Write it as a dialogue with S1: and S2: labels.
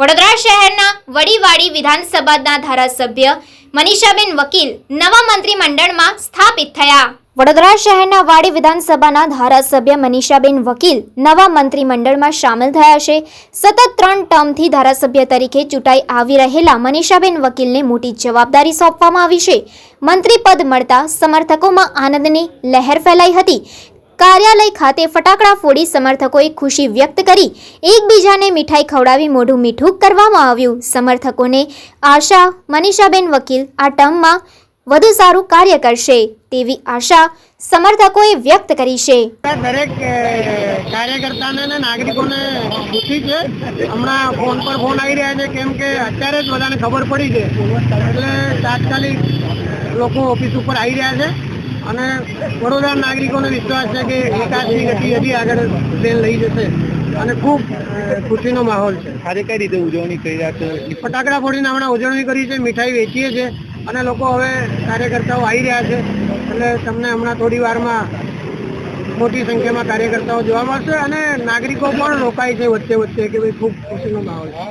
S1: વડોદરા શહેરના વડીવાડી વિધાનસભાના ધારાસભ્ય મનીષાબેન વકીલ નવા મંત્રીમંડળમાં સ્થાપિત થયા. વડોદરા શહેરના વાડી વિધાનસભાના ધારાસભ્ય મનીષાબેન વકીલ નવા મંત્રીમંડળમાં સામેલ થયા છે. સતત ત્રણ ટર્મથી ધારાસભ્ય તરીકે ચૂંટાઈ આવી રહેલા મનીષાબેન વકીલને મોટી જવાબદારી સોંપવામાં આવી છે. મંત્રી પદ મળતા સમર્થકોમાં આનંદની લહેર ફેલાઈ હતી. કાર્યાલય ખાતે ફટાકડા ફોડી સમર્થકોએ ખુશી વ્યક્ત કરી. એકબીજાને મીઠાઈ ખવડાવી મોઢું મીઠું કરવામાં આવ્યું. સમર્થકોને આશા, મનીષાબેન વકીલ, આ ટર્મમાં વધુ સારું કાર્ય કરશે તેવી આશા સમર્થકોએ વ્યક્ત કરી છે.
S2: દરેક કાર્યકર્તાને અને નાગરિકોને ખુશી છે. હમણાં ફોન પર ફોન આવી રહ્યા છે કેમ કે અત્યારે જ બધાને ખબર પડી છે. એટલે તાત્કાલિક લોકો ઓફિસ ઉપર આવી રહ્યા છે. અને વડોદરા નાગરિકોને વિશ્વાસ છે કે વિકાસની ગતિ હજી આગળ ટ્રેન લઈ જશે. અને ખૂબ ખુશીનો માહોલ છે.
S3: આજે કઈ રીતે ઉજવણી કરી રહ્યા છે?
S2: ફટાકડા ફોડીને હમણાં ઉજવણી કરી છે મીઠાઈ વેચીએ છે અને લોકો હવે કાર્યકર્તાઓ આવી રહ્યા છે. એટલે તમને હમણાં થોડી વારમાં મોટી સંખ્યામાં કાર્યકર્તાઓ જોવા મળશે અને નાગરિકો પણ રોકાય છે વચ્ચે વચ્ચે કે ભાઈ ખૂબ ખુશીનો માહોલ છે.